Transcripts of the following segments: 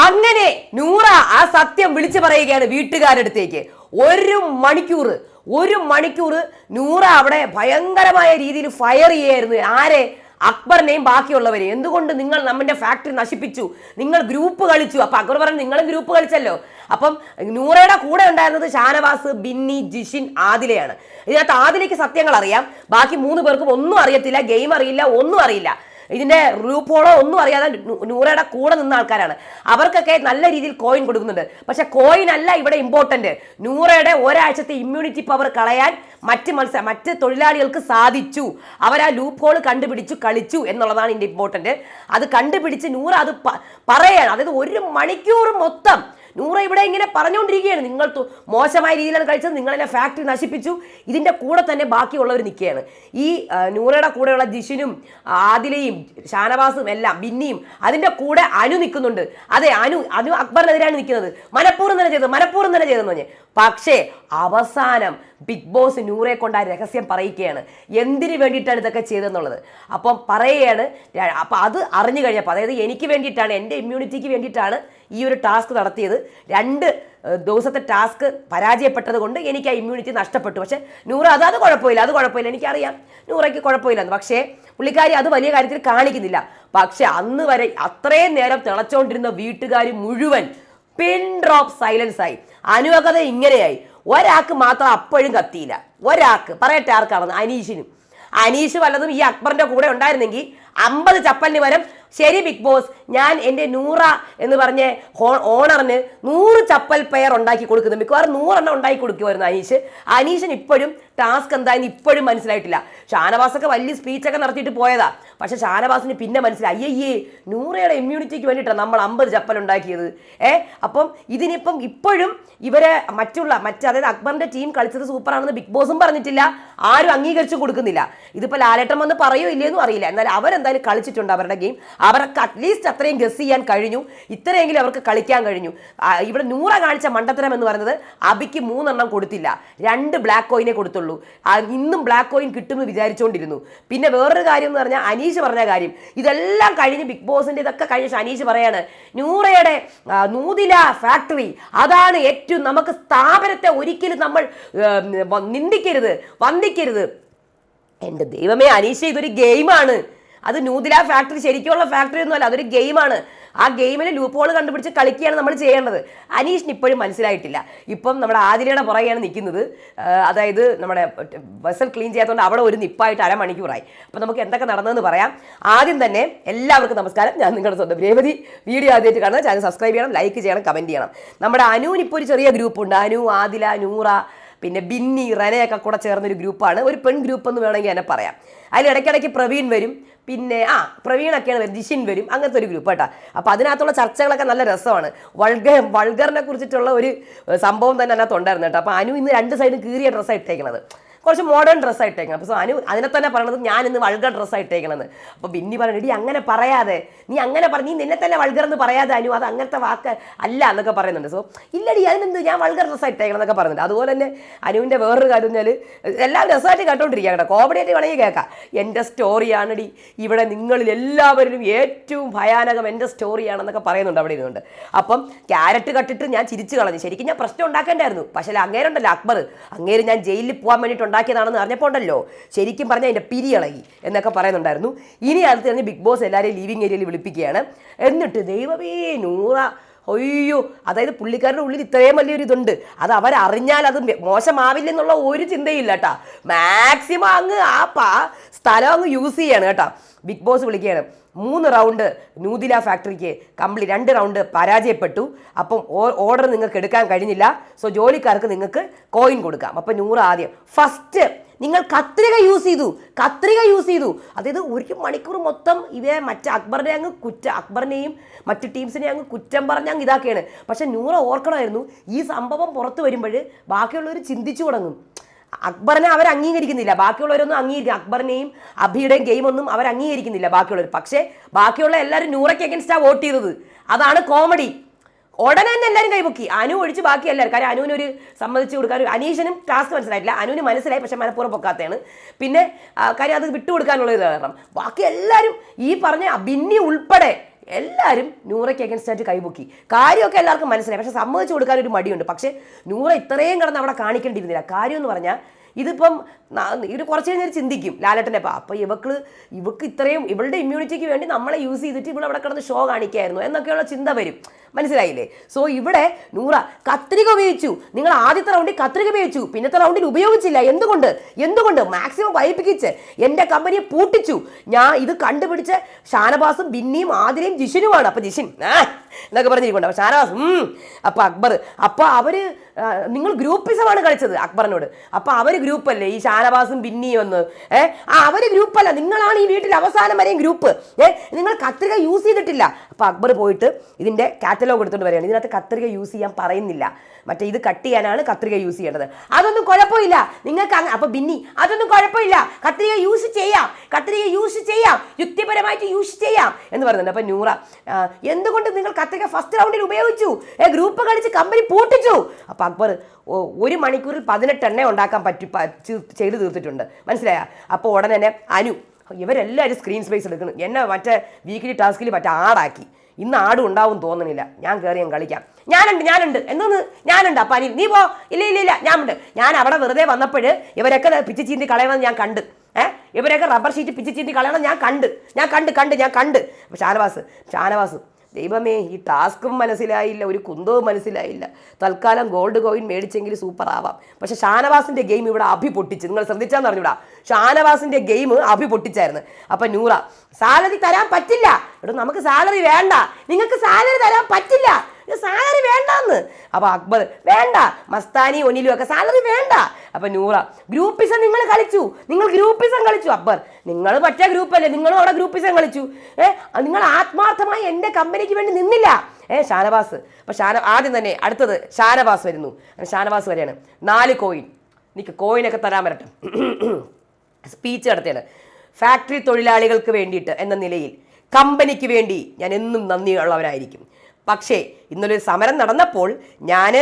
അങ്ങനെ നൂറ ആ സത്യം വിളിച്ചു പറയുകയാണ് വീട്ടുകാരടുത്തേക്ക്. ഒരു മണിക്കൂർ ഒരു മണിക്കൂർ നൂറ അവിടെ ഭയങ്കരമായ രീതിയിൽ ഫയർ ചെയ്യായിരുന്നു. ആരെ? അക്ബറിനെയും ബാക്കിയുള്ളവരെയും. എന്തുകൊണ്ട് നിങ്ങൾ നമ്മുടെ ഫാക്ടറി നശിപ്പിച്ചു? നിങ്ങൾ ഗ്രൂപ്പ് കളിച്ചു. അപ്പൊ അക്ബർ പറഞ്ഞു നിങ്ങളും ഗ്രൂപ്പ് കളിച്ചല്ലോ. അപ്പം നൂറയുടെ കൂടെ ഉണ്ടായിരുന്നത് ഷാനവാസ് ബിന്നി ജിഷിൻ ആദിലയാണ്. ഇതിനകത്ത് ആദിലയ്ക്ക് സത്യങ്ങൾ അറിയാം. ബാക്കി മൂന്ന് പേർക്കും ഒന്നും അറിയത്തില്ല ഗെയിം അറിയില്ല ഒന്നും അറിയില്ല. ഇതിന്റെ റൂപ്പോളോ ഒന്നും അറിയാതെ നൂറയുടെ കൂടെ നിന്ന ആൾക്കാരാണ്. അവർക്കൊക്കെ നല്ല രീതിയിൽ കോയിൻ കൊടുക്കുന്നുണ്ട്. പക്ഷെ കോയിൻ അല്ല ഇവിടെ ഇമ്പോർട്ടന്റ് നൂറയുടെ ഒരാഴ്ചത്തെ ഇമ്മ്യൂണിറ്റി പവർ കളയാൻ മറ്റ് മത്സര മറ്റ് തൊഴിലാളികൾക്ക് സാധിച്ചു. അവർ ആ ലൂപ്പ് ഹോൾ കണ്ടുപിടിച്ചു കളിച്ചു എന്നുള്ളതാണ് ഇതിന്റെ ഇമ്പോർട്ടന്റ് അത് കണ്ടുപിടിച്ച് നൂറ അത് പറയാണ്. അതായത് ഒരു മണിക്കൂർ മൊത്തം നൂറ ഇവിടെ ഇങ്ങനെ പറഞ്ഞുകൊണ്ടിരിക്കുകയാണ്. നിങ്ങൾ മോശമായ രീതിയിലാണ് കഴിച്ചത് നിങ്ങളെന്നെ ഫാക്ടറി നശിപ്പിച്ചു. ഇതിന്റെ കൂടെ തന്നെ ബാക്കിയുള്ളവർ നിൽക്കുകയാണ്. ഈ നൂറയുടെ കൂടെയുള്ള ജിഷിനും ആദിലയും ഷാനവാസും എല്ലാം ബിന്നിയും അതിന്റെ കൂടെ അനു നിൽക്കുന്നുണ്ട്. അതെ അനു അനു അക്ബറിനെതിരാണ് നിൽക്കുന്നത്. മനഃപൂർവം തന്നെ ചെയ്തത് മനഃപൂർവം തന്നെ ചെയ്തെന്ന് പറഞ്ഞ്. പക്ഷേ അവസാനം ബിഗ് ബോസ് നൂറെ കൊണ്ട് ആ രഹസ്യം പറയിക്കുകയാണ്. എന്തിനു വേണ്ടിയിട്ടാണ് ഇതൊക്കെ ചെയ്തതെന്നുള്ളത്? അപ്പം പറയുകയാണ് അപ്പം അത് അറിഞ്ഞു കഴിഞ്ഞപ്പോൾ അതായത് എനിക്ക് വേണ്ടിയിട്ടാണ് എന്റെ ഇമ്മ്യൂണിറ്റിക്ക് വേണ്ടിയിട്ടാണ് ഈ ഒരു ടാസ്ക് നടത്തിയത്. രണ്ട് ദിവസത്തെ ടാസ്ക് പരാജയപ്പെട്ടത് കൊണ്ട് എനിക്ക് ആ ഇമ്മ്യൂണിറ്റി നഷ്ടപ്പെട്ടു. പക്ഷേ നൂറ അത് അത് കുഴപ്പമില്ല അത് കുഴപ്പമില്ല എനിക്കറിയാം. നൂറയ്ക്ക് കുഴപ്പമില്ലെന്ന് പക്ഷേ പുള്ളിക്കാരി അത് വലിയ കാര്യത്തിൽ കാണിക്കുന്നില്ല. പക്ഷെ അന്ന് വരെ അത്രയും നേരം തിളച്ചുകൊണ്ടിരുന്ന വീട്ടുകാർ മുഴുവൻ പിൻ ഡ്രോപ്പ് സൈലൻസ് ആയി. അനുവകത ഇങ്ങനെയായി. ഒരാൾക്ക് മാത്രം അപ്പോഴും കത്തിയില്ല. ഒരാൾക്ക്. പറയട്ടെ ആർക്കാണെന്ന്. അനീഷിനും. അനീഷ് വല്ലതും ഈ അക്ബറിന്റെ കൂടെ ഉണ്ടായിരുന്നെങ്കിൽ അമ്പത് ചപ്പലിന് വരും ശരി ബിഗ് ബോസ് ഞാൻ എന്റെ നൂറ എന്ന് പറഞ്ഞ ഓണറിന് നൂറ് ചപ്പൽ പെയർ ഉണ്ടാക്കി കൊടുക്കുന്നു. മിക്കവാറും നൂറെണ്ണം ഉണ്ടാക്കി കൊടുക്കുമായിരുന്നു അനീഷ്. അനീഷിന് ഇപ്പോഴും ടാസ്ക് എന്തായെന്ന് ഇപ്പോഴും മനസ്സിലായിട്ടില്ല. ഷാനവാസൊക്കെ വലിയ സ്പീച്ചൊക്കെ നടത്തിയിട്ട് പോയതാ. പക്ഷെ ഷാനവാസിന് പിന്നെ മനസ്സിലായി. അയ്യേ നൂറയുടെ ഇമ്മ്യൂണിറ്റിക്ക് വേണ്ടിയിട്ടാണ് നമ്മൾ അമ്പത് ചപ്പൽ ഉണ്ടാക്കിയത്. ഏ അപ്പം ഇതിനിപ്പം ഇപ്പോഴും ഇവരെ മറ്റുള്ള മറ്റ് അതായത് അക്ബറിന്റെ ടീം കളിച്ചത് സൂപ്പറാണെന്ന് ബിഗ് ബോസും പറഞ്ഞിട്ടില്ല. ആരും അംഗീകരിച്ചു കൊടുക്കുന്നില്ല. ഇതിപ്പോൾ ലാലേട്ടൻ വന്ന് പറയോ ഇല്ലയെന്നും അറിയില്ല. എന്നാൽ അവരെന്തായാലും കളിച്ചിട്ടുണ്ട് അവരുടെ ഗെയിം അവർക്ക് അറ്റ്ലീസ്റ്റ് അത്രയും ഗസ് ചെയ്യാൻ കഴിഞ്ഞു. ഇത്രയെങ്കിലും അവർക്ക് കളിക്കാൻ കഴിഞ്ഞു. ഇവിടെ നൂറ കാണിച്ച മണ്ടത്തരം എന്ന് പറയുന്നത് അബിക്ക് മൂന്നെണ്ണം കൊടുത്തില്ല. രണ്ട് ബ്ലാക്ക് കോയിനെ കൊടുത്തുള്ളൂ. ആ, ഇന്നും ബ്ലാക്ക് കോയിൻ കിട്ടുമെന്ന് വിചാരിച്ചുകൊണ്ടിരുന്നു പിന്നെ വേറൊരു കാര്യം എന്ന് പറഞ്ഞാൽ അനീഷ് പറഞ്ഞ കാര്യം. ഇതെല്ലാം കഴിഞ്ഞ് ബിഗ് ബോസിന്റെ ഇതൊക്കെ കഴിഞ്ഞ അനീഷ് പറയാണ് നൂറയുടെ നൂതില ഫാക്ടറി അതാണ് ഏറ്റവും നമുക്ക് സ്ഥാപനത്തെ ഒരിക്കലും നമ്മൾ നിന്ദിക്കരുത് വന്ദിക്കരുത്. എന്റെ ദൈവമേ അനീഷ ഇതൊരു ഗെയിമാണ് അത് നൂതില ഫാക്ടറി ശരിക്കുള്ള ഫാക്ടറി ഒന്നുമല്ല അതൊരു ഗെയിമാണ് ആ ഗെയിമിൽ ലൂപ്പ് ഹോൾ കണ്ടുപിടിച്ച് കളിക്കുകയാണ് നമ്മൾ ചെയ്യേണ്ടത്. അനീഷിന് ഇപ്പോഴും മനസ്സിലായിട്ടില്ല. ഇപ്പം നമ്മുടെ ആതിരയുടെ പുറകെയാണ് നിൽക്കുന്നത്. അതായത് നമ്മുടെ വെസൽ ക്ലീൻ ചെയ്യാത്തതുകൊണ്ട് അവിടെ ഒരു നിപ്പായിട്ട് അരമണിക്കൂറായി. അപ്പം നമുക്ക് എന്തൊക്കെ നടന്നതെന്ന് പറയാം. ആദ്യം തന്നെ എല്ലാവർക്കും നമസ്കാരം. ഞാൻ നിങ്ങളുടെ സ്വന്തം രേവതി. വീഡിയോ ആദ്യമായിട്ട് കാണുന്ന ചാനൽ സബ്സ്ക്രൈബ് ചെയ്യണം ലൈക്ക് ചെയ്യണം കമന്റ് ചെയ്യണം. നമ്മുടെ അനുവിന് ഇപ്പോൾ ഒരു ചെറിയ ഗ്രൂപ്പുണ്ട് അനു ആദില നൂറ പിന്നെ ബിന്നി റനയൊക്കെ കൂടെ ചേർന്നൊരു ഗ്രൂപ്പാണ് ഒരു പെൺ ഗ്രൂപ്പ് എന്ന് വേണമെങ്കിൽ എന്നെ പറയാം. അതിൽ ഇടയ്ക്കിടയ്ക്ക് പ്രവീൺ വരും. പിന്നെ ആ പ്രവീണൊക്കെയാണ് വരും ജിഷിൻ വരും. അങ്ങനത്തെ ഒരു ഗ്രൂപ്പ് കേട്ടോ. അപ്പോൾ അതിനകത്തുള്ള ചർച്ചകളൊക്കെ നല്ല രസമാണ്. വൾഗർ വൾഗറിനെ കുറിച്ചിട്ടുള്ള ഒരു സംഭവം തന്നെ അതിനകത്ത് ഉണ്ടായിരുന്നു കേട്ടോ. അപ്പോൾ അനു ഇന്ന് രണ്ട് സൈഡും കീറിയ ഡ്രസ്സാണ് ഇട്ടേക്കണത്. കുറച്ച് മോഡേൺ ഡ്രസ്സ് ആയിട്ടേക്കണം. അപ്പോൾ അനു അതിനെ തന്നെ പറയണത് ഞാൻ ഇന്ന് വൾഗർ ഡ്രസ്സ് ആയിട്ടേക്കണമെന്ന് അപ്പോൾ ബിന്നി പറഞ്ഞു ഇടി അങ്ങനെ പറയാതെ. നീ അങ്ങനെ പറഞ്ഞു നീ നിന്നെ തന്നെ വൾഗർ എന്ന് പറയാതെ അനു. അത് അങ്ങനത്തെ വാക്ക് അല്ല എന്നൊക്കെ പറയുന്നുണ്ട്. സോ ഇല്ലടി അതിനെന്ത്? ഞാൻ വൾഗർ ഡ്രസ്സ് ആയിട്ടേക്കണം എന്നൊക്കെ പറയുന്നുണ്ട്. അതുപോലെ തന്നെ അനുവിന്റെ വേറൊരു കാര്യം വെച്ചാൽ എല്ലാം രസമായിട്ട് കേട്ടോണ്ടിരിക്കുക കേട്ടോ. കോമഡി ആയിട്ട് വേണമെങ്കിൽ കേൾക്കാം. എന്റെ സ്റ്റോറിയാണടി ഇവിടെ നിങ്ങളിൽ എല്ലാവരിലും ഏറ്റവും ഭയാനകം എന്റെ സ്റ്റോറിയാണെന്നൊക്കെ പറയുന്നുണ്ട് അവിടെ ഇരുന്നുണ്ട് അപ്പം ക്യാരറ്റ് കട്ടിട്ട് ഞാൻ ചിരിച്ചു കളഞ്ഞു. ശരിക്കും ഞാൻ പ്രശ്നം ഉണ്ടാക്കേണ്ടായിരുന്നു. പക്ഷേ അങ്ങേരുണ്ടല്ലോ അക്ബർ. അങ്ങേര് ഞാൻ ജയിലിൽ പോകാൻ വേണ്ടിയിട്ട് ഉണ്ടാക്കിയതാണെന്ന് അറിഞ്ഞപ്പോണ്ടല്ലോ. ശരിക്കും പറഞ്ഞാൽ എന്റെ പിരി ഇളകി എന്നൊക്കെ പറയുന്നുണ്ടായിരുന്നു. ഇനി അടുത്ത് തന്നെ ബിഗ് ബോസ് എല്ലാവരെയും ലീവിങ് ഏരിയയിൽ വിളിപ്പിക്കുകയാണ്. എന്നിട്ട് ദൈവമേ നൂറ അയ്യോ അതായത് പുള്ളിക്കാരുടെ ഉള്ളിൽ ഇത്രയും വലിയൊരു ഇതുണ്ട്. അത് അവരറിഞ്ഞാൽ അത് മോശമാവില്ലെന്നുള്ള ഒരു ചിന്തയില്ല കേട്ടാ. മാക്സിമം അങ്ങ് ആ പാ സ്ഥലം അങ്ങ് യൂസ് ചെയ്യാണ് കേട്ടാ. ബിഗ് ബോസ് വിളിക്കുകയാണ്. മൂന്ന് റൗണ്ട് നൂതില ഫാക്ടറിക്ക് കംപ്ലീറ്റ് രണ്ട് റൗണ്ട് പരാജയപ്പെട്ടു. അപ്പം ഓർഡർ നിങ്ങൾക്ക് എടുക്കാൻ കഴിഞ്ഞില്ല. സോ ജോലിക്കാർക്ക് നിങ്ങൾക്ക് കോയിൻ കൊടുക്കാം. അപ്പം നൂറ് ആദ്യം. ഫസ്റ്റ് നിങ്ങൾ കത്രിക യൂസ് ചെയ്തു കത്രിക യൂസ് ചെയ്തു. അതായത് ഒരു മണിക്കൂർ മൊത്തം ഇവയെ മറ്റേ അക്ബറിനെ അങ്ങ് കുറ്റ അക്ബറിനെയും മറ്റ് ടീംസിനെ അങ്ങ് കുറ്റം പറഞ്ഞ് അങ്ങ് ഇതാക്കുകയാണ്. പക്ഷെ നൂറ ഓർക്കണമായിരുന്നു ഈ സംഭവം പുറത്ത് വരുമ്പോൾ ബാക്കിയുള്ളവർ ചിന്തിച്ചു തുടങ്ങും. അക്ബറിനെ അവർ അംഗീകരിക്കുന്നില്ല ബാക്കിയുള്ളവരൊന്നും അംഗീകരിക്കും അക്ബറിനെയും അഭിയുടെയും ഗെയിമൊന്നും അവർ അംഗീകരിക്കുന്നില്ല ബാക്കിയുള്ളവർ. പക്ഷേ ബാക്കിയുള്ള എല്ലാവരും നൂറയ്ക്ക് അഗൻസ്റ്റാണ് വോട്ട് ചെയ്തത്. അതാണ് കോമഡി ഉടനെ തന്നെ എല്ലാവരും കൈപൊക്കി. അനു ഒഴിച്ച് ബാക്കി എല്ലാവരും കാരണം അനുവിന് ഒരു സമ്മതിച്ച് കൊടുക്കാൻ അനീഷനും ടാസ്ക് മനസ്സിലായിട്ടില്ല. അനുവിന് മനസ്സിലായി പക്ഷെ മനഃപൂർവം പൊക്കാത്തതാണ്. പിന്നെ കാര്യം അത് വിട്ടുകൊടുക്കാനുള്ള ഇത് കാരണം. ബാക്കി എല്ലാവരും ഈ പറഞ്ഞ ബിന്നി ഉൾപ്പെടെ എല്ലാവരും നൂറയ്ക്ക് അഗൻസ്റ്റ് ആയിട്ട് കൈപൊക്കി. കാര്യമൊക്കെ എല്ലാവർക്കും മനസ്സിലായി. പക്ഷെ സമ്മതിച്ചു കൊടുക്കാൻ ഒരു മടിയുണ്ട്. പക്ഷേ നൂറ ഇത്രയും കിടന്ന് അവിടെ കാണിക്കേണ്ടിയിരുന്നില്ല. കാര്യം എന്ന് പറഞ്ഞാൽ ഇതിപ്പം ഇത് കുറച്ച് കഴിഞ്ഞാൽ ചിന്തിക്കും ലാലട്ടനെ അപ്പം. അപ്പോൾ ഇവക്ക് ഇവക്ക് ഇത്രയും ഇവളുടെ ഇമ്മ്യൂണിറ്റിക്ക് വേണ്ടി നമ്മളെ യൂസ് ചെയ്തിട്ട് ഇവിടെ അവിടെ കിടന്ന് ഷോ കാണിക്കായിരുന്നു എന്നൊക്കെയുള്ള ചിന്ത വരും. മനസ്സിലായില്ലേ? സോ ഇവിടെ നൂറ കത്രിക ഉപയോഗിച്ചു. നിങ്ങൾ ആദ്യത്തെ റൗണ്ടിൽ കത്രിക ഉപയോഗിച്ചു. പിന്നത്തെ റൗണ്ടിൽ ഉപയോഗിച്ചില്ല. എന്തുകൊണ്ട്? എന്തുകൊണ്ട്? മാക്സിമം വൈപ്പിക്കിച്ച് എന്റെ കമ്പനിയെ പൂട്ടിച്ചു. ഞാൻ ഇത് കണ്ടുപിടിച്ച ഷാനബാസും ബിന്നിയും ആതിരയും ജിഷിനുമാണ്. അപ്പൊ ജിഷിൻ എന്നൊക്കെ പറഞ്ഞിരിക്കുന്നുണ്ട്. അപ്പൊ ഷാനബാസ് അപ്പം അക്ബർ അപ്പൊ അവർ ആ, നിങ്ങൾ ഗ്രൂപ്പിസമാണ് കളിച്ചത് അക്ബറിനോട്. അപ്പൊ അവർ ഗ്രൂപ്പല്ലേ ഈ ഷാനവാസും ബിന്നിയും ഒന്ന് ഏഹ് ആ അവർ ഗ്രൂപ്പല്ല നിങ്ങളാണ് ഈ വീട്ടിൽ അവസാനം വരെയും ഗ്രൂപ്പ് ഏഹ് നിങ്ങൾ കത്രിക യൂസ് ചെയ്തിട്ടില്ല. അപ്പൊ അക്ബർ പോയിട്ട് ഇതിന്റെ കാറ്റലോഗ് എടുത്തുകൊണ്ട് വരികയാണ്. ഇതിനകത്ത് കത്രിക യൂസ് ചെയ്യാൻ പറയുന്നില്ല. മറ്റേ ഇത് കട്ട് ചെയ്യാനാണ് കത്രിക യൂസ് ചെയ്യേണ്ടത്. അതൊന്നും കുഴപ്പമില്ല. നിങ്ങൾക്ക് അങ്ങ് അപ്പൊ ബിന്നി അതൊന്നും കുഴപ്പമില്ല. കത്രിക യൂസ് ചെയ്യാം. കത്രിക യൂസ് ചെയ്യാം. യുക്തിപരമായിട്ട് യൂസ് ചെയ്യാം എന്ന് പറയുന്നുണ്ട്. അപ്പോൾ നൂറ എന്തുകൊണ്ട് നിങ്ങൾ കത്രിക ഫസ്റ്റ് റൗണ്ടിൽ ഉപയോഗിച്ചു? ഗ്രൂപ്പ് കളിച്ച് കമ്പനി പൂട്ടിച്ചു. അപ്പോൾ അക്ബർ ഒരു മണിക്കൂറിൽ പതിനെട്ട് എണ്ണ ഉണ്ടാക്കാൻ പറ്റി ചെയ്ത് തീർത്തിട്ടുണ്ട്. മനസ്സിലായ? അപ്പോൾ ഉടനെ അനു ഇവരെല്ലാവരും സ്ക്രീൻ സ്പേസ് എടുക്കുന്നു. എന്നെ മറ്റേ വീക്കിലി ടാസ്കിൽ മറ്റേ ആടാക്കി ഇന്ന് ആടും ഉണ്ടാവും തോന്നണില്ല. ഞാൻ കയറി ഞാൻ കളിക്കാം. ഞാനുണ്ട് ഞാനുണ്ട്. എന്തെന്ന്? ഞാനുണ്ട് അപ്പം നീ പോ. ഇല്ല ഇല്ല ഇല്ല. ഞാനുണ്ട് ഞാൻ അവിടെ വെറുതെ വന്നപ്പോൾ ഇവരൊക്കെ പിച്ച് ചീന്തി കളയണമെന്ന് ഞാൻ കണ്ട്. ഏഹ് ഇവരൊക്കെ റബ്ബർ ഷീറ്റ് പിച്ച് ചീന്തി കളയണം ഞാൻ കണ്ട്. ഞാൻ കണ്ട് കണ്ട് ഞാൻ കണ്ട്. ഷാനവാസ് ഷാനവാസ് ദൈവമേ ഈ ടാസ്കും മനസ്സിലായില്ല ഒരു കുന്തവും മനസ്സിലായില്ല. തൽക്കാലം ഗോൾഡ് കോയിൻ മേടിച്ചെങ്കിൽ സൂപ്പർ ആവാം. പക്ഷെ ഷാനവാസിന്റെ ഗെയിം ഇവിടെ അഭി പൊട്ടിച്ച് നിങ്ങൾ ശ്രദ്ധിച്ചാന്ന് പറഞ്ഞൂടാ ഷാനവാസിന്റെ ഗെയിം അഭി പൊട്ടിച്ചായിരുന്നു. അപ്പൊ നൂറ സാലറി തരാൻ പറ്റില്ല. എടോ നമുക്ക് സാലറി വേണ്ട. നിങ്ങൾക്ക് സാലറി തരാൻ പറ്റില്ല. സാലറി വേണ്ടെന്ന്. അപ്പൊ അക്ബർ വേണ്ട. മസ്താനി ഒനിലും ഒക്കെ സാലറി വേണ്ട. അപ്പൊ നൂറ ഗ്രൂപ്പിസം നിങ്ങൾ കളിച്ചു. നിങ്ങൾ ഗ്രൂപ്പിസം കളിച്ചു അക്ബർ. നിങ്ങൾ മറ്റേ ഗ്രൂപ്പല്ലേ നിങ്ങൾ അവിടെ ഗ്രൂപ്പിസം കളിച്ചു. ഏ നിങ്ങൾ ആത്മാർത്ഥമായി എന്റെ കമ്പനിക്ക് വേണ്ടി നിന്നില്ല. ഏ ഷാനവാസ്. അപ്പൊ ഷാന ആദ്യം തന്നെ അടുത്തത് ഷാനവാസ് വരുന്നു. ഷാനവാസ് വരെയാണ്. നാല് കോയിൻ നിക്ക് കോയിനൊക്കെ തരാൻ വരട്ടെ. സ്പീച്ച് നടത്തിയാണ്. ഫാക്ടറി തൊഴിലാളികൾക്ക് വേണ്ടിയിട്ട് എന്ന നിലയിൽ കമ്പനിക്ക് വേണ്ടി ഞാൻ എന്നും നന്ദിയുള്ളവരായിരിക്കും. പക്ഷേ ഇന്നൊരു സമരം നടന്നപ്പോൾ ഞാൻ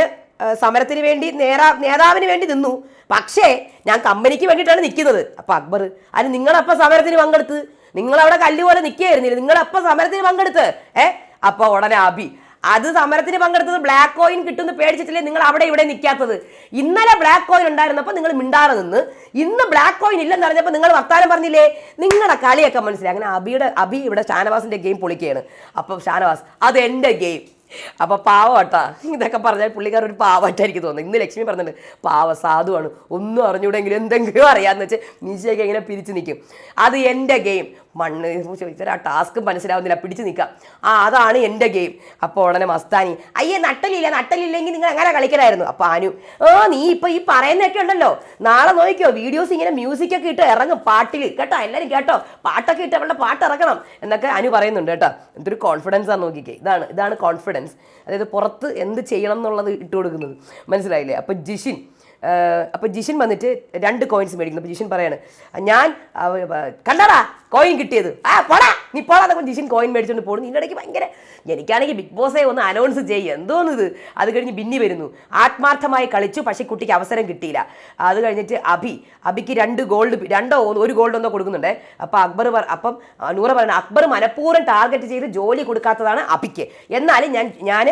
സമരത്തിന് വേണ്ടി നേരാ നേതാവിന് വേണ്ടി നിന്നു. പക്ഷേ ഞാൻ കമ്പനിക്ക് വേണ്ടിയിട്ടാണ് നിൽക്കുന്നത്. അപ്പം അക്ബർ അത് നിങ്ങളപ്പം സമരത്തിന് പങ്കെടുത്ത്. നിങ്ങളവിടെ കല്ലുപോലെ നിൽക്കുകയായിരുന്നില്ല? നിങ്ങളപ്പം സമരത്തിന് പങ്കെടുത്ത്. ഏ? അപ്പോൾ ഉടനെ അബി അത് സമരത്തിന് പങ്കെടുത്തത് ബ്ലാക്ക് കോയിൻ കിട്ടുമെന്ന് പേടിച്ചിട്ടില്ലേ? നിങ്ങൾ അവിടെ ഇവിടെ നിൽക്കാത്തത്. ഇന്നലെ ബ്ലാക്ക് കോയിൻ ഉണ്ടായിരുന്നപ്പോൾ നിങ്ങൾ മിണ്ടാറ് നിന്ന്. ഇന്ന് ബ്ലാക്ക് കോയിൻ ഇല്ലെന്ന് പറഞ്ഞപ്പോൾ നിങ്ങൾ വർത്താനം പറഞ്ഞില്ലേ? നിങ്ങളുടെ കളിയൊക്കെ മനസ്സിലായി. അങ്ങനെ അബിയുടെ അബി ഇവിടെ ഷാനവാസിന്റെ ഗെയിം പൊളിക്കുകയാണ്. അപ്പം ഷാനവാസ് അത് എന്റെ ഗെയിം അപ്പൊ പാവട്ടാ. ഇതൊക്കെ പറഞ്ഞാൽ പുള്ളിക്കാർ ഒരു പാവട്ടായിരിക്കും തോന്നുന്നത് ഇന്ന് ലക്ഷ്മി പറഞ്ഞിട്ടുണ്ട് പാവ സാധുവാണ്. ഒന്നും അറിഞ്ഞൂടെങ്കിലും എന്തെങ്കിലും അറിയാന്ന് വെച്ച് മീശയൊക്കെ ഇങ്ങനെ പിരിച്ചു നിൽക്കും. അത് എന്റെ ഗെയിം മണ്ണ് ചോദിച്ചാൽ ആ ടാസ്ക് മനസ്സിലാവുന്നില്ല പിടിച്ചു നിൽക്കാം ആ അതാണ് എന്റെ ഗെയിം അപ്പോൾ ഉടനെ മസ്താനി അയ്യേ നട്ടലില്ല നട്ടലില്ലെങ്കിൽ നിങ്ങൾ അങ്ങനെ കളിക്കലായിരുന്നു? അപ്പോൾ ആനു ആ നീ ഇപ്പോൾ ഈ പറയുന്നതൊക്കെ ഉണ്ടല്ലോ. നാളെ നോക്കിയോ വീഡിയോസ് ഇങ്ങനെ മ്യൂസിക്കൊക്കെ ഇട്ട് ഇറങ്ങും പാട്ടിൽ കേട്ടോ എല്ലാവരും കേട്ടോ പാട്ടൊക്കെ ഇട്ട് അവളുടെ പാട്ട് ഇറക്കണം എന്നൊക്കെ അനു പറയുന്നുണ്ട് കേട്ടോ. എന്തൊരു കോൺഫിഡൻസ് ആണ് നോക്കിക്കേ. ഇതാണ് ഇതാണ് കോൺഫിഡൻസ് അതായത് പുറത്ത് എന്ത് ചെയ്യണം എന്നുള്ളത് ഇട്ട് കൊടുക്കുന്നത്. മനസ്സിലായില്ലേ? അപ്പോൾ ജിഷിൻ അപ്പോൾ ജിഷിൻ വന്നിട്ട് രണ്ട് കോയിൻസ് മേടിക്കുന്നു. അപ്പോൾ ജിഷിൻ പറയാണ് ഞാൻ കണ്ടടാ കോയിൻ കിട്ടിയത്. ആ പോടാ. നീ പോടാ എന്നൊക്കെ ജിഷിൻ കോയിൻ മേടിച്ചുകൊണ്ട് പോകുന്നു നിന്റെ ഇടയ്ക്ക് ഭയങ്കര എനിക്കാണെങ്കിൽ ബിഗ് ബോസേ ഒന്ന് അനൗൺസ് ചെയ്യുക എന്തോന്ന് ഇത് അത് കഴിഞ്ഞ് ബിന്നി വരുന്നു. ആത്മാർത്ഥമായി കളിച്ചു പക്ഷേ കുട്ടിക്ക് അവസരം കിട്ടിയില്ല. അത് കഴിഞ്ഞിട്ട് അഭി. അഭിക്ക് രണ്ട് ഗോൾഡ് രണ്ടോ ഒരു ഗോൾഡ് ഒന്നോ കൊടുക്കുന്നുണ്ട്. അപ്പോൾ അക്ബർ അപ്പം നൂറ പറയുന്നത് അക്ബർ മനഃപൂർവം ടാർഗറ്റ് ചെയ്ത് ജോലി കൊടുക്കാത്തതാണ് അഭിക്ക്. എന്നാലും ഞാൻ ഞാൻ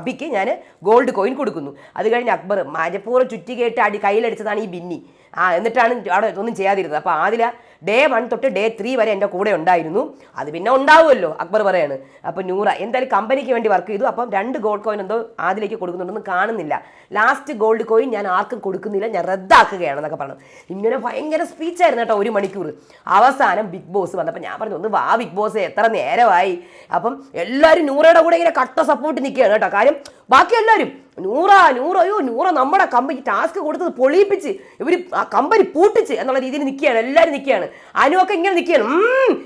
അഭിക്ക് ഞാൻ ഗോൾഡ് കോയിൻ കൊടുക്കുന്നു. അത് കഴിഞ്ഞ് അക്ബർ മനഃപൂർവം ചുറ്റി കേട്ട് അടി കയ്യിലടിച്ചതാണ് ഈ ബിന്നി. ആ എന്നിട്ടാണ് അവിടെ ഒന്നും ചെയ്യാതിരുന്നത്. അപ്പോൾ ആദില ഡേ വൺ തൊട്ട് ഡേ ത്രീ വരെ എന്റെ കൂടെ ഉണ്ടായിരുന്നു. അത് പിന്നെ ഉണ്ടാവുമല്ലോ അക്ബർ പറയാണ്. അപ്പോൾ നൂറ എന്തായാലും കമ്പനിക്ക് വേണ്ടി വർക്ക് ചെയ്തു. അപ്പം രണ്ട് ഗോൾഡ് കോയിൻ എന്തോ ആദിലേക്ക് കൊടുക്കുന്നുണ്ടെന്ന് കാണുന്നില്ല. ലാസ്റ്റ് ഗോൾഡ് കോയിൻ ഞാൻ ആർക്കും കൊടുക്കുന്നില്ല. ഞാൻ റദ്ദാക്കുകയാണ് എന്നൊക്കെ പറഞ്ഞു. ഇങ്ങനെ ഭയങ്കര സ്പീച്ചായിരുന്നു കേട്ടോ ഒരു മണിക്കൂർ. അവസാനം ബിഗ് ബോസ് വന്നപ്പോൾ ഞാൻ പറഞ്ഞു ഒന്ന് വാ ബിഗ് ബോസ് എത്ര നേരമായി. അപ്പം എല്ലാവരും നൂറയുടെ കൂടെ ഇങ്ങനെ കട്ട സപ്പോർട്ട് നിൽക്കുകയാണ് കേട്ടോ. കാര്യം ബാക്കി എല്ലാവരും നൂറാ നൂറ് അയ്യോ നൂറ നമ്മുടെ കമ്പനി ടാസ്ക് കൊടുത്തത് പൊളിയിപ്പിച്ച് ഇവർ ആ കമ്പനി പൂട്ടിച്ച് എന്നുള്ള രീതിയിൽ നിൽക്കുകയാണ് എല്ലാവരും നിൽക്കുകയാണ്. അനുവൊക്കെ ഇങ്ങനെ നിൽക്കുകയാണ്.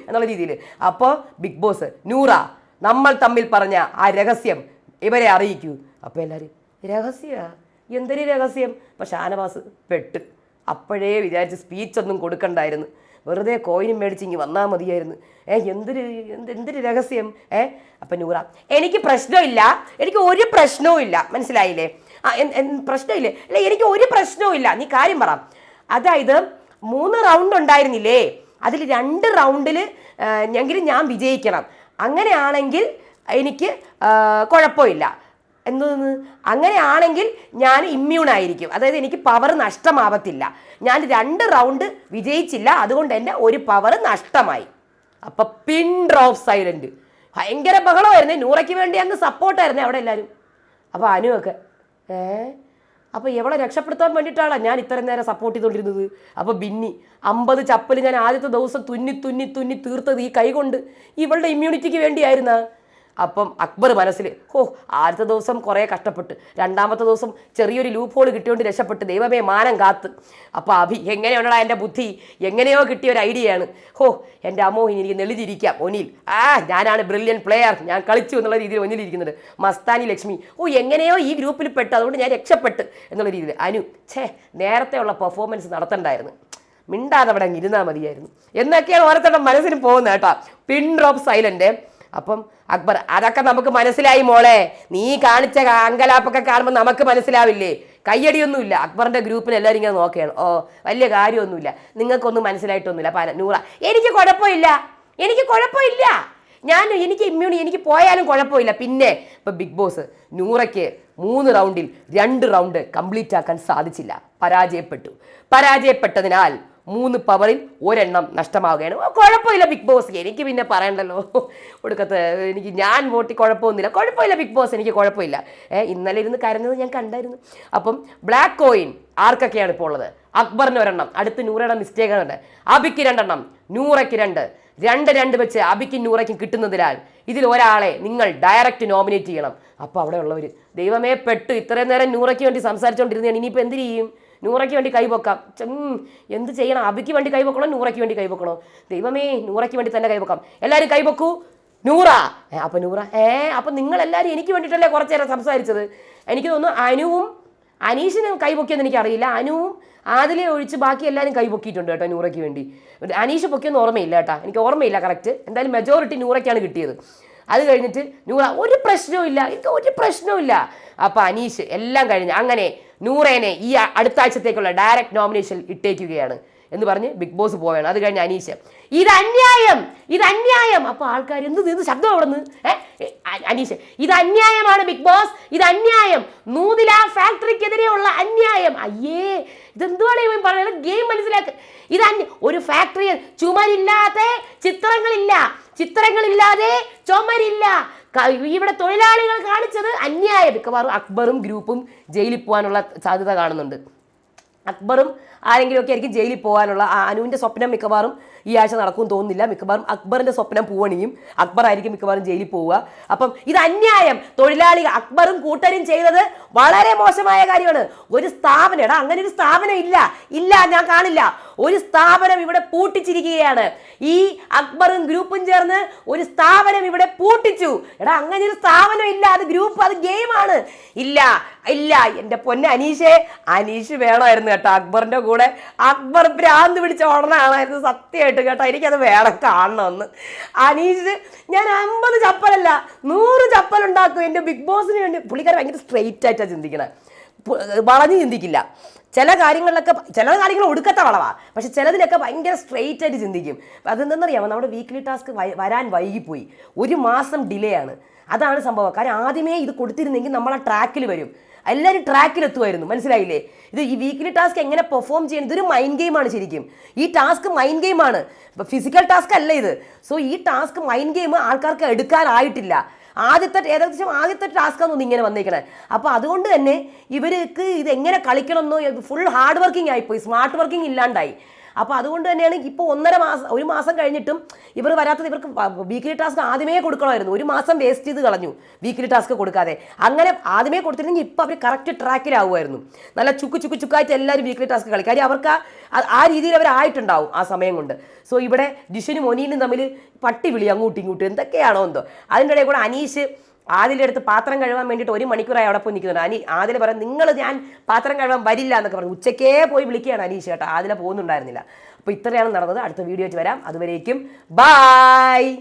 എന്നുള്ള രീതിയിൽ. അപ്പോൾ ബിഗ് ബോസ് നൂറ നമ്മൾ തമ്മിൽ പറഞ്ഞ ആ രഹസ്യം ഇവരെ അറിയിക്കൂ. അപ്പോൾ എല്ലാവരും രഹസ്യ? എന്തൊരു രഹസ്യം? അപ്പോൾ ഷാനവാസ് പെട്ട്. അപ്പോഴേ വിചാരിച്ച് സ്പീച്ചൊന്നും കൊടുക്കണ്ടായിരുന്നു. വെറുതെ കോയിനും മേടിച്ച് ഇങ്ങ് വന്നാൽ മതിയായിരുന്നു. ഏ എന്തൊരു എന്ത് എന്തൊരു രഹസ്യം? ഏ അപ്പം നൂറ. എനിക്ക് പ്രശ്നമില്ല. എനിക്ക് ഒരു പ്രശ്നവും ഇല്ല. മനസ്സിലായില്ലേ? പ്രശ്നമില്ലേ? അല്ല എനിക്ക് ഒരു പ്രശ്നവും ഇല്ല. നീ കാര്യം പറ. അതായത് മൂന്ന് റൗണ്ട് ഉണ്ടായിരുന്നില്ലേ? അതിൽ രണ്ട് റൗണ്ടിൽ എങ്കിലും ഞാൻ വിജയിക്കണം. അങ്ങനെയാണെങ്കിൽ എനിക്ക് കുഴപ്പമില്ല. എന്തോന്ന് അങ്ങനെയാണെങ്കിൽ ഞാൻ ഇമ്മ്യൂൺ ആയിരിക്കും. അതായത് എനിക്ക് പവർ നഷ്ടമാവത്തില്ല. ഞാൻ രണ്ട് റൗണ്ട് വിജയിച്ചില്ല. അതുകൊണ്ട് എന്റെ ഒരു പവർ നഷ്ടമായി. അപ്പൊ പിൻ ഡ്രോപ്പ് സൈലന്റ് ഭയങ്കര ബഹളമായിരുന്നേ. നൂറയ്ക്ക് വേണ്ടി അങ്ങ് സപ്പോർട്ടായിരുന്നേ അവിടെ എല്ലാവരും അപ്പൊ അനുവൊക്കെ ഏ? അപ്പൊ എവളെ രക്ഷപ്പെടുത്താൻ വേണ്ടിയിട്ടാണ് ഞാൻ ഇത്രയും നേരം സപ്പോർട്ട് ചെയ്തുകൊണ്ടിരുന്നത് അപ്പൊ ബിന്നി അമ്പത് ചപ്പൽ ഞാൻ ആദ്യത്തെ ദിവസം തുന്നി തുന്നി തുന്നി തീർത്തത് ഈ കൈ കൊണ്ട്. ഇവളുടെ ഇമ്മ്യൂണിറ്റിക്ക് വേണ്ടിയായിരുന്ന? അപ്പം അക്ബർ മനസ്സിൽ ഓ ആദ്യത്തെ ദിവസം കുറേ കഷ്ടപ്പെട്ട് രണ്ടാമത്തെ ദിവസം ചെറിയൊരു ലൂപ്പ് ഹോൾ കിട്ടിയോണ്ട് രക്ഷപ്പെട്ട് ദൈവമേ മാനം കാത്ത്. അപ്പോൾ അഭി എങ്ങനെയാണടാ എന്റെ ബുദ്ധി? എങ്ങനെയോ കിട്ടിയ ഒരു ഐഡിയയാണ് ഹോ എന്റെ അമ്മോ ഇനി നെളിതിരിക്കാം ഒനിൽ ആ ഞാനാണ് ബ്രില്യൻ പ്ലെയർ ഞാൻ കളിച്ചു എന്നുള്ള രീതിയിൽ ഒന്നിലിരിക്കുന്നത് മസ്താനി ലക്ഷ്മി. ഓ എങ്ങനെയോ ഈ ഗ്രൂപ്പിൽ പെട്ട് അതുകൊണ്ട് ഞാൻ രക്ഷപ്പെട്ട് എന്നുള്ള രീതിയിൽ. അനു ഛേ നേരത്തെയുള്ള പെർഫോമൻസ് നടത്തണ്ടായിരുന്നു. മിണ്ടാതെ അവിടെ അങ്ങ് ഇരുന്നാൽ മതിയായിരുന്നു. എന്നൊക്കെയാണ് ഓരോരുത്തരുടെ മനസ്സിന് പോകുന്നത് കേട്ടോ. Pin drop silent. അപ്പം അക്ബർ അതൊക്കെ നമുക്ക് മനസ്സിലായി മോളെ. നീ കാണിച്ച അങ്കലാപ്പൊക്കെ കാണുമ്പോൾ നമുക്ക് മനസ്സിലാവില്ലേ? കയ്യടിയൊന്നുമില്ല. അക്ബറിന്റെ ഗ്രൂപ്പിന് എല്ലാവരും ഇങ്ങനെ നോക്കുകയാണ്. ഓ വലിയ കാര്യമൊന്നുമില്ല. നിങ്ങൾക്കൊന്നും മനസ്സിലായിട്ടൊന്നുമില്ല. പല നൂറ എനിക്ക് കുഴപ്പമില്ല. എനിക്ക് കുഴപ്പമില്ല. ഞാൻ എനിക്ക് ഇമ്മ്യൂണി എനിക്ക് പോയാലും കുഴപ്പമില്ല. പിന്നെ ഇപ്പം ബിഗ് ബോസ് നൂറയ്ക്ക് മൂന്ന് റൗണ്ടിൽ രണ്ട് റൗണ്ട് കംപ്ലീറ്റ് ആക്കാൻ സാധിച്ചില്ല. പരാജയപ്പെട്ടു. പരാജയപ്പെട്ടതിനാൽ മൂന്ന് പവറിൽ ഒരെണ്ണം നഷ്ടമാവുകയാണ്. കുഴപ്പമില്ല ബിഗ് ബോസ്. എനിക്ക് പിന്നെ പറയണ്ടല്ലോ. ഒടുക്കത്ത് എനിക്ക് ഞാൻ വോട്ടി കുഴപ്പമൊന്നുമില്ല. കുഴപ്പമില്ല ബിഗ് ബോസ് എനിക്ക് കുഴപ്പമില്ല. ഇന്നലെ ഇരുന്ന് കരഞ്ഞത് ഞാൻ കണ്ടായിരുന്നു. അപ്പം ബ്ലാക്ക് കോയിൻ ആർക്കൊക്കെയാണ് ഇപ്പോൾ ഉള്ളത്? അക്ബറിന് ഒരെണ്ണം അടുത്ത് നൂറയുടെ മിസ്റ്റേക്ക് ഉണ്ട് അബിക്ക് രണ്ടെണ്ണം നൂറയ്ക്ക് രണ്ട്. രണ്ട് രണ്ട് വെച്ച് അബിക്കും നൂറയ്ക്കും കിട്ടുന്നതിനാൽ ഇതിൽ ഒരാളെ നിങ്ങൾ ഡയറക്റ്റ് നോമിനേറ്റ് ചെയ്യണം. അപ്പോൾ അവിടെ ഉള്ളവർ ദൈവമേ പെട്ടു. ഇത്രയും നേരം നൂറയ്ക്ക് വേണ്ടി സംസാരിച്ചുകൊണ്ടിരുന്നതാണ് ഇനിയിപ്പോൾ എന്ത് ചെയ്യും? നൂറയ്ക്ക് വേണ്ടി കൈവക്കാം. എന്ത് ചെയ്യണം? അബിക്ക് വേണ്ടി കൈവക്കണോ? നൂറയ്ക്ക് വേണ്ടി കൈവക്കണോ? ദൈവമേ നൂറയ്ക്ക് വേണ്ടി തന്നെ കൈവക്കാം. എല്ലാവരും കൈവക്കൂ. നൂറ. അപ്പം നൂറ. ഏ അപ്പം നിങ്ങളെല്ലാവരും എനിക്ക് വേണ്ടിയിട്ടല്ലേ കുറച്ചു നേരം സംസാരിച്ചത്? എനിക്ക് തോന്നുന്നു അനുവും അനീഷിന് കൈപൊക്കിയെന്ന് എനിക്കറിയില്ല. അനുവും ആദിലെ ഒഴിച്ച് ബാക്കി എല്ലാവരും കൈപൊക്കിയിട്ടുണ്ട് കേട്ടോ നൂറയ്ക്ക് വേണ്ടി. അനീഷ് പൊക്കിയൊന്നും ഓർമ്മയില്ല കേട്ടോ. എനിക്ക് ഓർമ്മയില്ല കറക്റ്റ് എന്തായാലും മെജോറിറ്റി നൂറയ്ക്കാണ് കിട്ടിയത്. അത് കഴിഞ്ഞിട്ട് നൂറ ഒരു പ്രശ്നവും ഇല്ല. എനിക്ക് ഒരു പ്രശ്നവും ഇല്ല. അപ്പൊ അനീഷ് എല്ലാം കഴിഞ്ഞ് അങ്ങനെ നൂറേനെ ഈ അടുത്ത ആഴ്ചത്തേക്കുള്ള ഡയറക്റ്റ് നോമിനേഷൻ ഇട്ടേക്കുകയാണ് എന്ന് പറഞ്ഞ് ബിഗ് ബോസ് പോവുകയാണ്. അത് കഴിഞ്ഞ് അനീഷ്. ഇത് അന്യായം. ഇത് അന്യായം. അപ്പോൾ ആൾക്കാർ എന്ത് നിന്ന് ശബ്ദം അവിടെ നിന്ന് അനീഷ്. ഇത് അന്യായമാണ് ബിഗ് ബോസ് ഇത് അന്യായം. നൂതില ഫാക്ടറിക്കെതിരെയുള്ള അന്യായം. അയ്യേ. ഇതെന്തുവാണ് ഇവൻ പറയുന്നത്? ഗെയിം മനസ്സിലാക്കുക ഇത് ഒരു ഫാക്ടറി ചുമരില്ലാത്ത ചിത്രങ്ങളില്ല. ചിത്രങ്ങളില്ലാതെ ചുമരില്ല. ഇവിടെ തൊഴിലാളികൾ കാണിച്ചത് അന്യായം. മിക്കവാറും അക്ബറും ഗ്രൂപ്പും ജയിലിൽ പോകാനുള്ള സാധ്യത കാണുന്നുണ്ട്. അക്ബറും ആരെങ്കിലും ഒക്കെ ആയിരിക്കും ജയിലിൽ പോകാനുള്ള ആ അനുവിന്റെ സ്വപ്നം മിക്കവാറും ഈ ആഴ്ച നടക്കുമെന്ന് തോന്നുന്നില്ല. മിക്കവാറും അക്ബറിന്റെ സ്വപ്നം പൂവണിയും അക്ബർ ആയിരിക്കും മിക്കവാറും ജയിലിൽ പോവുക. അപ്പം ഇത് അന്യായം. തൊഴിലാളി അക്ബറും കൂട്ടരും ചെയ്തത് വളരെ മോശമായ കാര്യമാണ്. ഒരു സ്ഥാപനം എടാ അങ്ങനെ ഒരു സ്ഥാപനം ഇല്ല. ഇല്ല ഞാൻ കാണില്ല. ഒരു സ്ഥാപനം ഇവിടെ പൂട്ടിച്ചിരിക്കുകയാണ്. ഈ അക്ബറും ഗ്രൂപ്പും ചേർന്ന് ഒരു സ്ഥാപനം ഇവിടെ പൂട്ടിച്ചു. എടാ അങ്ങനെ ഒരു സ്ഥാപനം ഇല്ല. അത് ഗ്രൂപ്പ് അത് ഗെയിമാണ്. ഇല്ല ഇല്ല. എന്റെ പൊന്നെ അനീഷേ അനീഷ് വേണമായിരുന്നു കേട്ടോ അക്ബറിന്റെ കൂടെ. അക്ബർ ഭ്രാന്ത് പിടിച്ച ഓടണമായിരുന്നു സത്യമായിട്ട് കേട്ടോ. എനിക്കത് വേറെ കാണണമെന്ന്. അനീഷ് ഞാൻ അമ്പത് ചപ്പലല്ല നൂറ് ചപ്പൽ ഉണ്ടാക്കും എന്റെ ബിഗ് ബോസിന് വേണ്ടി പുള്ളിക്കാരൻ ഭയങ്കര സ്ട്രെയിറ്റ് ആയിട്ടാണ് ചിന്തിക്കണേ. വളഞ്ഞ് ചിന്തിക്കില്ല. ചില കാര്യങ്ങളിലൊക്കെ ചില കാര്യങ്ങൾ ഒടുക്കത്തെ വളവാ. പക്ഷെ ചിലതിലൊക്കെ ഭയങ്കര സ്ട്രെയിറ്റ് ആയിട്ട് ചിന്തിക്കും. അതെന്തെന്നറിയാമോ നമ്മുടെ വീക്ക്ലി ടാസ്ക് വരാൻ വൈകിപ്പോയി. ഒരു മാസം ഡിലേ ആണ്. അതാണ് സംഭവം. കാരണം ആദ്യമേ ഇത് കൊടുത്തിരുന്നെങ്കിൽ നമ്മൾ ട്രാക്കിൽ വരും. എല്ലാവരും ട്രാക്കിലെത്തുമായിരുന്നു മനസ്സിലായില്ലേ? ഇത് ഈ വീക്ക്ലി ടാസ്ക് എങ്ങനെ പെർഫോം ചെയ്യുന്നത്? ഇതൊരു മൈൻഡ് ഗെയിമാണ് ശരിക്കും. ഈ ടാസ്ക് മൈൻഡ് ഗെയിമാണ് ഫിസിക്കൽ ടാസ്ക് അല്ല ഇത്. സോ ഈ ടാസ്ക് മൈൻഡ് ഗെയിം ആൾക്കാർക്ക് എടുക്കാനായിട്ടില്ല. ആദ്യത്തെ ഏകദേശം ആദ്യത്തെ ടാസ്ക് ആണെന്ന് ഇങ്ങനെ വന്നേക്കണേ. അപ്പോൾ അതുകൊണ്ട് തന്നെ ഇവർക്ക് ഇത് എങ്ങനെ കളിക്കണമെന്നോ ഫുൾ ഹാർഡ് വർക്കിംഗ് ആയിപ്പോയി. സ്മാർട്ട് വർക്കിംഗ് ഇല്ലാണ്ടായി. അപ്പോൾ അതുകൊണ്ട് തന്നെയാണ് ഇപ്പോൾ ഒന്നര മാസം ഒരു മാസം കഴിഞ്ഞിട്ടും ഇവർ വരാത്തത് ഇവർക്ക് വീക്ക്ലി ടാസ്ക് ആദ്യമേ കൊടുക്കണമായിരുന്നു. ഒരു മാസം വേസ്റ്റ് ചെയ്ത് കളഞ്ഞു വീക്ക്ലി ടാസ്ക് കൊടുക്കാതെ. അങ്ങനെ ആദ്യമേ കൊടുത്തിരുന്നെങ്കിൽ ഇപ്പോൾ അവർ കറക്റ്റ് ട്രാക്കിലാവുമായിരുന്നു നല്ല ചുക്ക് ചുക്ക് ചുക്കായിട്ട് എല്ലാവരും വീക്ക്ലി ടാസ്ക് കളി കാര്യം അവർക്ക് ആ രീതിയിൽ അവരായിട്ടുണ്ടാവും ആ സമയം കൊണ്ട്. സോ ഇവിടെ ജിഷനും ഒനീനും തമ്മിൽ പട്ടി വിളി അങ്ങോട്ടും ഇങ്ങോട്ടും. എന്തൊക്കെയാണോ എന്തോ. അതിന്റെ ഇടയിൽ കൂടെ അനീഷ് ആദിലെ അടുത്ത് പാത്രം കഴുകാൻ വേണ്ടിയിട്ട് ഒരു മണിക്കൂറായി അവിടെ പോയി നിൽക്കുന്നുണ്ട്. അനി ആദില പറയാം നിങ്ങൾ ഞാൻ പാത്രം കഴുകാൻ വരില്ല എന്നൊക്കെ പറഞ്ഞു. ഉച്ചക്കേ പോയി വിളിക്കുകയാണ് അനീഷ് കേട്ടോ. ആദില പോകുന്നുണ്ടായിരുന്നില്ല. അപ്പോൾ ഇത്രയാണ് നടന്നത്. അടുത്ത വീഡിയോ ആയിട്ട് വരാം. അതുവരേക്കും ബായ്